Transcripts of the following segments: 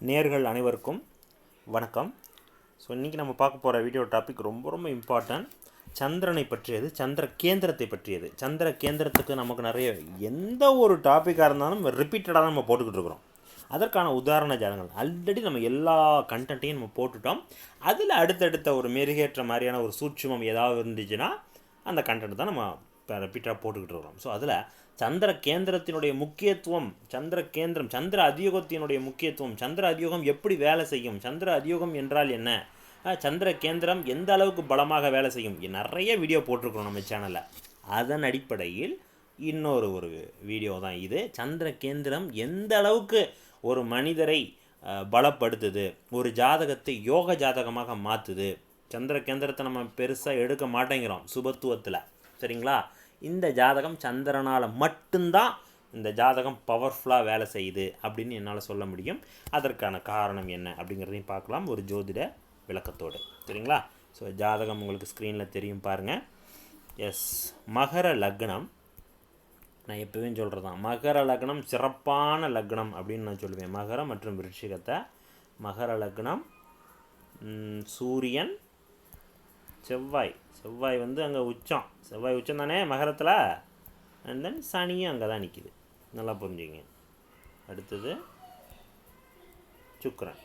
நேர்கள் அனைவருக்கும் வணக்கம். ஸோ இன்றைக்கி நம்ம பார்க்க போகிற வீடியோ டாபிக் ரொம்ப ரொம்ப இம்பார்ட்டன்ட் சந்திரனை பற்றியது சந்திர கேந்திரத்தை பற்றியது. சந்திர கேந்திரத்துக்கு நமக்கு நிறைய எந்த ஒரு டாப்பிக்காக இருந்தாலும் ரிப்பீட்டடாக நம்ம போட்டுக்கிட்டு இருக்கிறோம். அதற்கான உதாரண ஜாதகங்கள். ஆல்ரெடி நம்ம எல்லா கண்டென்ட்டையும் நம்ம போட்டுட்டோம். அதில் அடுத்தடுத்த ஒரு மெருகேற்ற மாதிரியான ஒரு சூட்சமம் ஏதாவது இருந்துச்சுன்னா அந்த கண்டென்ட் தான் நம்ம ரிப்பீட்டாக போட்டுக்கிட்டு இருக்கிறோம். ஸோ அதில் சந்திர கேந்திரத்தினுடைய முக்கியத்துவம் சந்திர கேந்திரம் சந்திர அதியோகத்தினுடைய முக்கியத்துவம் சந்திர அதியோகம் எப்படி வேலை செய்யும் சந்திர அதியோகம் என்றால் என்ன? சந்திர கேந்திரம் எந்த அளவுக்கு பலமாக வேலை செய்யும்? நிறைய வீடியோ போட்டிருக்கிறோம் நம்ம சேனலில் அதன் அடிப்படையில் இன்னொரு ஒரு வீடியோ தான் இது. சந்திர கேந்திரம் எந்த அளவுக்கு ஒரு மனிதரை பலப்படுத்துது ஒரு ஜாதகத்தை யோக ஜாதகமாக மாற்றுது சந்திர கேந்திரத்தை நம்ம பெருசாக எடுக்க மாட்டேங்கிறோம் சுபத்துவத்தில். சரிங்களா? இந்த ஜாதகம் சந்திரனால் மட்டும்தான் இந்த ஜாதகம் பவர்ஃபுல்லாக வேலை செய்யுது அப்படின்னு என்னால் சொல்ல முடியும். அதற்கான காரணம் என்ன அப்படிங்கிறதையும் பார்க்கலாம். ஒரு ஜோதிட விளக்கத்தோடு. சரிங்களா? ஸோ ஜாதகம் உங்களுக்கு ஸ்க்ரீனில் தெரியும் பாருங்கள் எஸ் மகர லக்னம். நான் எப்பவும் சொல்கிறது தான் மகர லக்னம் சிறப்பான லக்னம் அப்படின்னு நான் சொல்லுவேன். மகரம் மற்றும் விருட்சிகத்தை மகர லக்னம் சூரியன் செவ்வாய். செவ்வாய் வந்து அங்கே உச்சம். செவ்வாய் உச்சம் தானே மகரத்தில்? அண்ட் தென் சனியும் அங்கே தான் நிற்கிது நல்லா புரிஞ்சுங்க. அடுத்தது சுக்கரன்.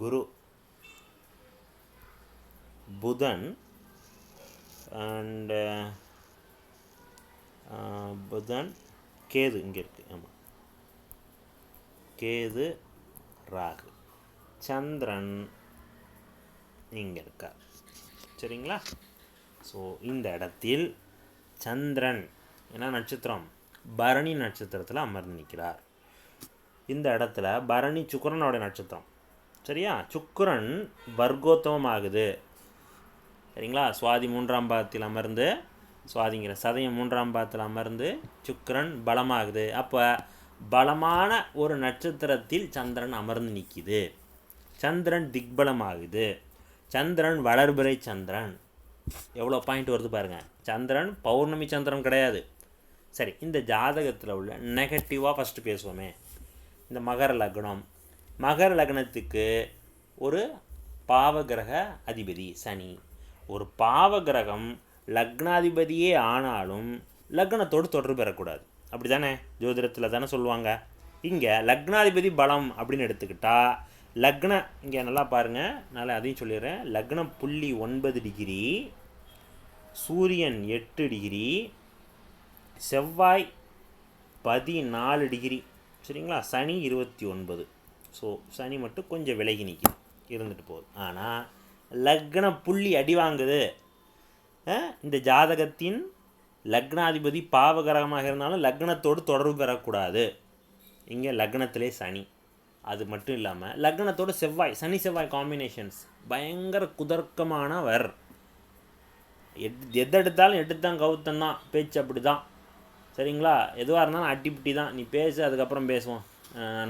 குரு. புதன். அண்டு uh, புதன் கேது இங்கே இருக்குது ஆமாம் கேது ராகு. சந்திரன். இங்கே இருக்கார் சரிங்களா? ஸோ இந்த இடத்தில் சந்திரன் என்ன நட்சத்திரம்? பரணி நட்சத்திரத்தில் அமர்ந்து நிற்கிறார். இந்த இடத்துல பரணி சுக்கரனோட நட்சத்திரம். சரியா? சுக்கரன் வர்க்கோத்தமம் ஆகுது சரிங்களா? சுவாதி மூன்றாம் பாதத்தில் அமர்ந்து சுவாதிங்கிற சதயம் மூன்றாம் பாதத்தில் அமர்ந்து சுக்கரன் பலமாகுது. அப்போ பலமான ஒரு நட்சத்திரத்தில் சந்திரன் அமர்ந்து நிற்கிது சந்திரன் திக்பலமாகுது. சந்திரன் வளர்பிறை சந்திரன். எவ்வளோ பாயிண்ட் வருது பாருங்கள் சந்திரன் பௌர்ணமி சந்திரன் கிடையாது. சரி இந்த ஜாதகத்தில் உள்ள நெகட்டிவாக ஃபஸ்ட்டு பேசுவோமே. இந்த மகர லக்னம். மகர லக்னத்துக்கு ஒரு பாவகிரக அதிபதி சனி. ஒரு பாவகிரகம் லக்னாதிபதியே ஆனாலும் லக்னத்தோடு தொடர்பு பெறக்கூடாது. அப்படி தானே ஜோதிடத்தில் தானே சொல்லுவாங்க. இங்கே லக்னாதிபதி பலம் அப்படின்னு எடுத்துக்கிட்டால் லக்ன இங்கே நல்லா பாருங்கள் நல்லா அதையும் சொல்லிடுறேன். லக்னம் புள்ளி ஒன்பது டிகிரி சூரியன் எட்டு டிகிரி செவ்வாய் பதினாலு டிகிரி. சரிங்களா? சனி இருபத்தி ஒன்பது. ஸோ சனி மட்டும் கொஞ்சம் விலகி நிற்கிது இருந்துட்டு போகுது. ஆனால் லக்ன புள்ளி அடி வாங்குது. இந்த ஜாதகத்தின் லக்னாதிபதி பாவகரகமாக இருந்தாலும் லக்னத்தோடு தொடர்பு பெறக்கூடாது இங்கே லக்னத்திலே சனி. அது மட்டும் இல்லாமல் லக்னத்தோட செவ்வாய் சனி செவ்வாய் காம்பினேஷன்ஸ் பயங்கர குதர்க்கமானவர். எட் எது எடுத்தாலும் எடுத்தான் கவுத்தம் தான் பேச்சு அப்படி தான் சரிங்களா? எதுவாக இருந்தாலும் அட்டிப்பிட்டி தான். நீ பேசு அதுக்கப்புறம் பேசுவோம்.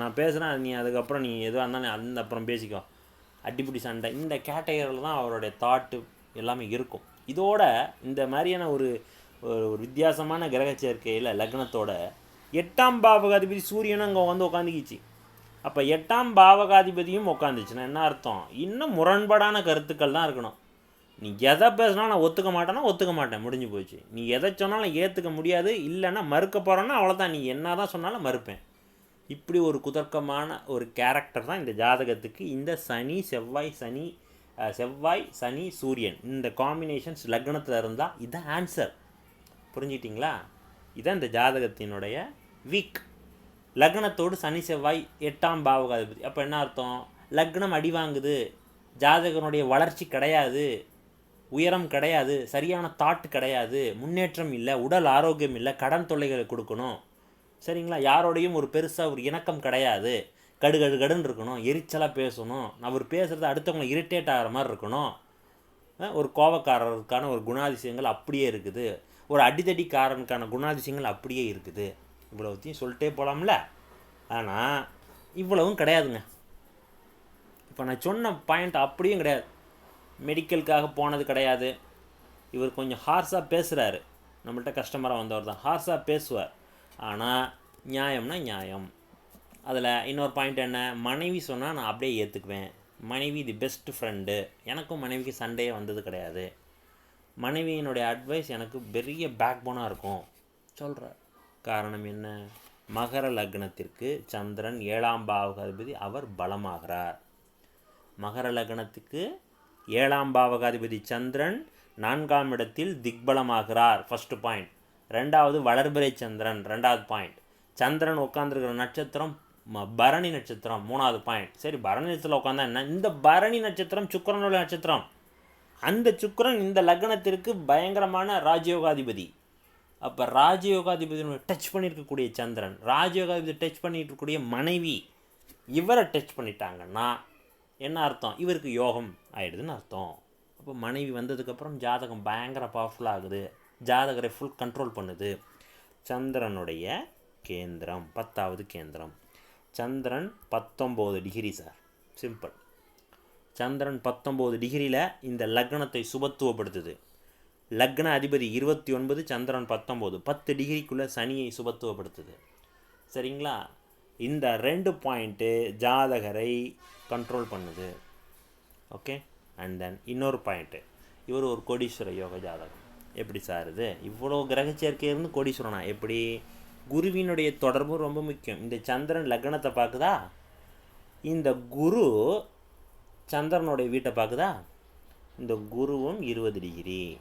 நான் பேசுகிறேன் நீ அதுக்கப்புறம் நீ எதுவாக இருந்தாலும் அந்த அப்புறம் பேசிக்கோ. அட்டிப்பிட்டி சண்டை. இந்த கேட்டகரியில் தான் அவருடைய தாட்டு எல்லாமே இருக்கும். இதோட இந்த மாதிரியான ஒரு ஒரு ஒரு வித்தியாசமான கிரக சேர்க்கையில் லக்னத்தோட எட்டாம் பாவகாதிபதி சூரியனும் அங்கே வந்து உட்காந்துக்கிச்சு அப்போ எட்டாம் பாவகாதிபதியும் உட்காந்துச்சுன்னா என்ன அர்த்தம்? இன்னும் முரண்பாடான கருத்துக்கள் தான் இருக்கணும். நீ எதை பேசினா நான் ஒத்துக்க மாட்டேன்னா ஒத்துக்க மாட்டேன். முடிஞ்சு போச்சு. நீ எதை சொன்னாலும் ஏற்றுக்க முடியாது. இல்லைன்னா மறுக்க போகிறோன்னா அவ்வளோதான் நீ என்ன தான் சொன்னாலும் மறுப்பேன். இப்படி ஒரு குதர்க்கமான ஒரு கேரக்டர் தான் இந்த ஜாதகத்துக்கு. இந்த சனி செவ்வாய் சனி செவ்வாய் சனி சூரியன். இந்த காம்பினேஷன்ஸ் லக்னத்தில் இருந்தால் இதுதான் ஆன்சர் புரிஞ்சிட்டிங்களா இதான் இந்த ஜாதகத்தினுடைய வீக் லக்னத்தோடு சனி செவ்வாய் எட்டாம் பாவகாதிபதி. அப்போ என்ன அர்த்தம்? லக்னம் அடி வாங்குது. ஜாதகனுடைய வளர்ச்சி கிடையாது. உயரம் கிடையாது. சரியான தாட் கிடையாது. முன்னேற்றம் இல்லை. உடல் ஆரோக்கியம் இல்லை. கடன் தொல்லைகளை கொடுக்கணும். சரிங்களா? யாரோடையும் ஒரு பெருசாக ஒரு இணக்கம் கிடையாது. கடு கடு கடுன்னு இருக்கணும். எரிச்சலாக பேசணும். அவர் பேசுகிறது அடுத்தவங்களை இரிட்டேட் ஆகிற மாதிரி இருக்கணும். ஒரு கோபக்காரருக்கான ஒரு குணாதிசயங்கள் அப்படியே இருக்குது. ஒரு அடிதடிக்காரனுக்கான குணாதிசயங்கள் அப்படியே இருக்குது. இவ்வளவுத்தையும் சொல்லிட்டே போகலாம்ல ஆனால் இவ்வளவும் கிடையாதுங்க. இப்போ நான் சொன்ன பாயிண்ட் அப்படியும் கிடையாது. மெடிக்கலுக்காக போனது கிடையாது. இவர் கொஞ்சம் ஹார்ஸாக பேசுகிறாரு நம்மள்ட்ட கஸ்டமராக வந்தவர் தான். ஹார்ஸாக பேசுவார். ஆனால் நியாயம்னா நியாயம். அதில் இன்னொரு பாயிண்ட் என்ன? மனைவி சொன்னால் நான் அப்படியே ஏற்றுக்குவேன் மனைவி தி பெஸ்ட் ஃப்ரெண்டு எனக்கும் மனைவிக்கு சண்டையே வந்தது கிடையாது. மனைவியினுடைய அட்வைஸ் எனக்கு பெரிய பேக் போனாக இருக்கும். சொல்கிறார் காரணம் என்ன? மகர லக்னத்திற்கு சந்திரன் ஏழாம் பாவகாதிபதி அவர் பலமாகிறார். மகர லக்னத்துக்கு ஏழாம் பாவகாதிபதி சந்திரன் நான்காம் இடத்தில் திக்பலமாகிறார். ஃபஸ்ட்டு பாயிண்ட் ரெண்டாவது வளர்பிறை சந்திரன் ரெண்டாவது பாயிண்ட் சந்திரன் உட்காந்துருக்கிற நட்சத்திரம் ம- பரணி நட்சத்திரம் மூணாவது பாயிண்ட் சரி பரணி நட்சத்திரம் உட்காந்தா என்ன? இந்த பரணி நட்சத்திரம் சுக்கரனுடைய நட்சத்திரம். அந்த சுக்கிரன் இந்த லக்னத்திற்கு பயங்கரமான ராஜயோகாதிபதி. அப்போ ராஜயோகாதிபதியோட டச் பண்ணியிருக்கக்கூடிய சந்திரன் ராஜயோகாதிபதி டச் பண்ணிட்டு இருக்கக்கூடிய மனைவி இவரை டச் பண்ணிட்டாங்கன்னா என்ன அர்த்தம்? இவருக்கு யோகம் ஆயிடுதுன்னு அர்த்தம். அப்போ மனைவி வந்ததுக்கப்புறம் ஜாதகம் பயங்கர பவர்ஃபுல் ஆகுது. ஜாதகரை ஃபுல் கண்ட்ரோல் பண்ணுது. சந்திரனுடைய கேந்திரம் பத்தாவது கேந்திரம். சந்திரன் பத்தொம்போது டிகிரி சார் சிம்பிள் சந்திரன் பத்தொம்போது டிகிரியில் இந்த லக்னத்தை சுபத்துவப்படுத்துது. லக்ன அதிபதி இருபத்தி ஒன்பது சந்திரன் பத்தொம்போது. பத்து டிகிரிக்குள்ளே சனியை சுபத்துவப்படுத்துது. சரிங்களா? இந்த ரெண்டு பாயிண்ட்டு ஜாதகரை கண்ட்ரோல் பண்ணுது. ஓகே? அண்ட் தென் இன்னொரு பாயிண்ட்டு. இவர் ஒரு கோடீஸ்வர யோக ஜாதகம். எப்படி சார் இது? இவ்வளோ கிரக இருந்து கோடீஸ்வரனா? எப்படி? குருவினுடைய தொடர்பு ரொம்ப முக்கியம். இந்த சந்திரன் லக்னத்தை பார்க்குதா? இந்த குரு சந்திரனுடைய வீட்டை பார்க்குதா? இந்த குருவும் இருபது டிகிரி.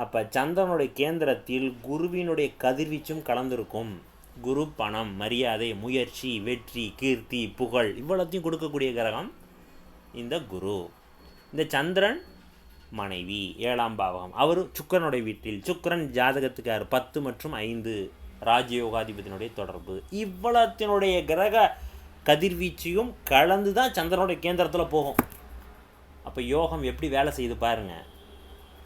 அப்போ சந்திரனுடைய கேந்திரத்தில் குருவினுடைய கதிர்வீச்சும் கலந்திருக்கும். குரு பணம் மரியாதை முயற்சி வெற்றி கீர்த்தி புகழ் இவ்வளோத்தையும் கொடுக்கக்கூடிய கிரகம் இந்த குரு. இந்த சந்திரன் மனைவி ஏழாம் பாவகம். அவர் சுக்கிரனுடைய வீட்டில். சுக்கரன் ஜாதகத்துக்கார் பத்து மற்றும் ஐந்து ராஜயோகாதிபதியினுடைய தொடர்பு. இவ்வளத்தினுடைய கிரக கதிர்வீச்சையும் கலந்து தான் சந்திரனுடைய கேந்திரத்தில் போகும். அப்போ யோகம் எப்படி வேலை செய்யுது பாருங்கள்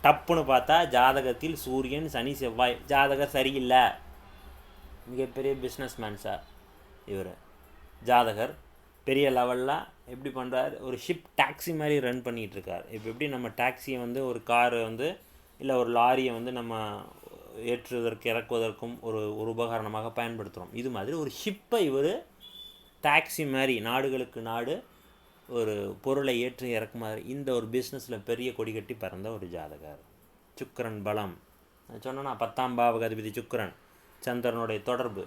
டப்புன்னு பார்த்தா ஜாதகத்தில் சூரியன் சனி செவ்வாய். ஜாதகம் சரியில்லை. மிகப்பெரிய பிஸ்னஸ்மேன் சார் இவர். ஜாதகர் பெரிய லெவலில் எப்படி பண்ணுறார் ஒரு ஷிப் டாக்ஸி மாதிரி ரன் பண்ணிகிட்ருக்கார் இப்போ எப்படி நம்ம டாக்ஸியை வந்து ஒரு காரை வந்து இல்லை ஒரு லாரியை வந்து நம்ம ஏற்றுவதற்கு இறக்குவதற்கும் ஒரு ஒரு உபகரணமாக பயன்படுத்துகிறோம் இது மாதிரி ஒரு ஷிப்பை இவர் டாக்ஸி மாதிரி நாடுகளுக்கு நாடு ஒரு பொருளை ஏற்றி இறக்குமாறு இந்த ஒரு பிஸ்னஸில் பெரிய கொடி கட்டி பறந்த ஒரு ஜாதகர். சுக்கரன் பலம். நான் சொன்னேன்னா பத்தாம் பாவகாதிபதி சுக்கரன் சந்திரனுடைய தொடர்பு.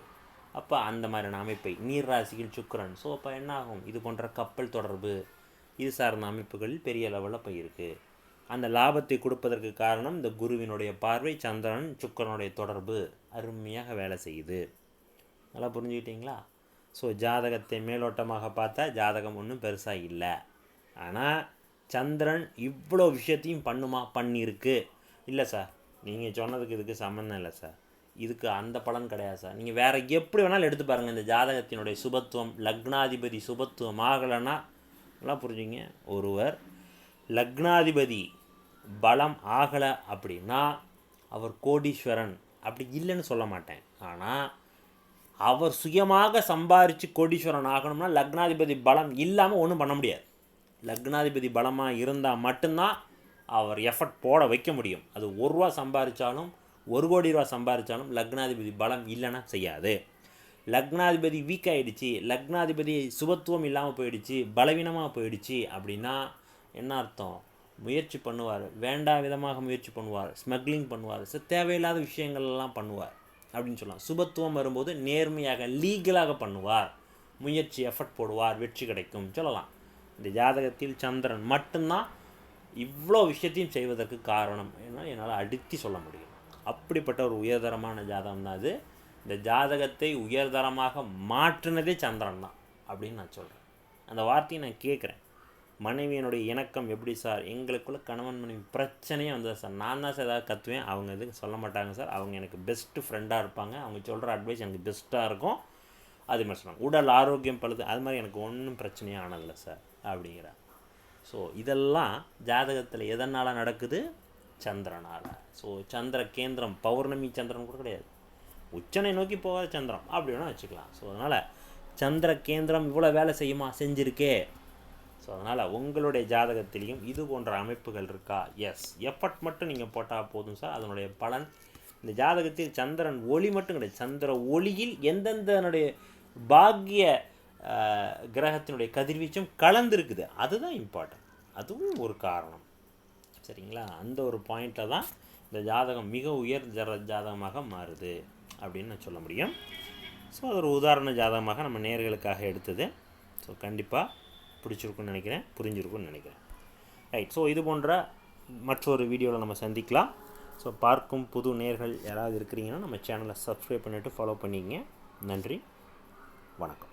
அப்போ அந்த மாதிரியான அமைப்பை நீர் ராசியில் சுக்கிரன். ஸோ அப்போ என்ன ஆகும்? இது போன்ற கப்பல் தொடர்பு. இது சார்ந்த அமைப்புகளில் பெரிய லெவலில் போய் இருக்குது அந்த லாபத்தை கொடுப்பதற்கு காரணம் இந்த குருவினுடைய பார்வை சந்திரன் சுக்கிரனுடைய தொடர்பு. அருமையாக வேலை செய்யுது. நல்லா புரிஞ்சுக்கிட்டீங்களா? ஸோ ஜாதகத்தை மேலோட்டமாக பார்த்தா ஜாதகம் ஒன்றும் பெருசாக இல்லை. ஆனால் சந்திரன் இவ்வளோ விஷயத்தையும் பண்ணுமா பண்ணியிருக்கு. இல்லை சார் நீங்கள் சொன்னதுக்கு இதுக்கு சம்மந்தம் இல்லை சார் இதுக்கு அந்த பலன் கிடையாது சார் நீங்கள் வேறு எப்படி வேணாலும் எடுத்து பாருங்கள் இந்த ஜாதகத்தினுடைய சுபத்துவம் லக்னாதிபதி சுபத்துவம் ஆகலைன்னா நல்லா புரிஞ்சுங்க. ஒருவர் லக்னாதிபதி பலம் ஆகலை அப்படின்னா அவர் கோடீஸ்வரன். அப்படி இல்லைன்னு சொல்ல மாட்டேன். ஆனால் அவர் சுயமாக சம்பாரித்து கோடீஸ்வரன் ஆகணும்னா லக்னாதிபதி பலம் இல்லாமல் ஒன்றும் பண்ண முடியாது. லக்னாதிபதி பலமாக இருந்தால் மட்டும்தான் அவர் எஃபர்ட் போட வைக்க முடியும். அது ஒரு ரூபா சம்பாதிச்சாலும் ஒரு கோடி ரூபா சம்பாதிச்சாலும் லக்னாதிபதி பலம் இல்லைன்னா செய்யாது. லக்னாதிபதி வீக் ஆகிடுச்சு லக்னாதிபதி சுபத்துவம் இல்லாமல் போயிடுச்சு பலவீனமாக போயிடுச்சு அப்படின்னா என்ன அர்த்தம்? முயற்சி பண்ணுவார் வேண்டா விதமாக முயற்சி பண்ணுவார் ஸ்மக்லிங் பண்ணுவார் ச தேவையில்லாத விஷயங்கள்லாம் பண்ணுவார். அப்படின்னு சொல்லலாம். சுபத்துவம் வரும்போது நேர்மையாக லீகலாக பண்ணுவார். முயற்சி எஃபர்ட் போடுவார். வெற்றி கிடைக்கும் சொல்லலாம். இந்த ஜாதகத்தில் சந்திரன் மட்டும்தான் இவ்வளோ விஷயத்தையும் செய்வதற்கு காரணம் ஏன்னா என்னால் அடுத்தி சொல்ல முடியும். அப்படிப்பட்ட ஒரு உயர்தரமான ஜாதகம் தான் அது. இந்த ஜாதகத்தை உயர்தரமாக மாற்றினதே சந்திரன் தான் அப்படின்னு நான் சொல்கிறேன் அந்த வார்த்தையை நான் கேட்குறேன். மனைவியினுடைய இணக்கம் எப்படி சார்? எங்களுக்குள்ள கணவன் மனைவி பிரச்சனையே வந்தது சார். நான் தான் சார் ஏதாவது கற்றுவேன் அவங்க எதுவும் சொல்ல மாட்டாங்க சார். அவங்க எனக்கு பெஸ்ட்டு ஃப்ரெண்டாக இருப்பாங்க. அவங்க சொல்கிற அட்வைஸ் எனக்கு பெஸ்ட்டாக இருக்கும். அது மாதிரி சொன்னாங்க. உடல் ஆரோக்கியம் பழுது அது மாதிரி எனக்கு ஒன்றும் பிரச்சனையே ஆனதில்லை சார் அப்படிங்கிறார். ஸோ இதெல்லாம் ஜாதகத்தில் எதனால் நடக்குது? சந்திரனால். ஸோ சந்திர கேந்திரம் பௌர்ணமி சந்திரன் கூட கிடையாது. உச்சனை நோக்கி போகாத சந்திரம். அப்படி வேணால் வச்சுக்கலாம். ஸோ அதனால் சந்திர கேந்திரம் இவ்வளோ வேலை செய்யுமா? செஞ்சுருக்கே. ஸோ அதனால் உங்களுடைய ஜாதகத்திலையும் இது போன்ற அமைப்புகள் இருக்கா? எஸ் எஃபர்ட் மட்டும் நீங்கள் போட்டால் போதும் சார் அதனுடைய பலன் இந்த ஜாதகத்தில் சந்திரன் ஒளி மட்டும் கிடையாது. சந்திர ஒளியில் எந்தெந்தனுடைய பாக்கிய கிரகத்தினுடைய கதிர்வீச்சும் கலந்துருக்குது. அதுதான் இம்பார்ட்டன்ட் அதுவும் ஒரு காரணம். சரிங்களா? அந்த ஒரு பாயிண்டில் தான் இந்த ஜாதகம் மிக உயர் ஜர ஜாதகமாக மாறுது அப்படின்னு நான் சொல்ல முடியும். ஸோ அது ஒரு உதாரண ஜாதகமாக நம்ம நேர்களுக்காக எடுத்தது. ஸோ கண்டிப்பாக பிடிச்சிருக்குன்னு நினைக்கிறேன் புரிஞ்சிருக்குன்னு நினைக்கிறேன். ரைட் ஸோ இது போன்ற மற்றொரு வீடியோவில் நம்ம சந்திக்கலாம். ஸோ பார்க்கும் புது நேர்கள் யாராவது இருக்கிறீங்கன்னா நம்ம சேனலை சப்ஸ்கிரைப் பண்ணிவிட்டு ஃபாலோ பண்ணிக்கங்க. நன்றி வணக்கம்.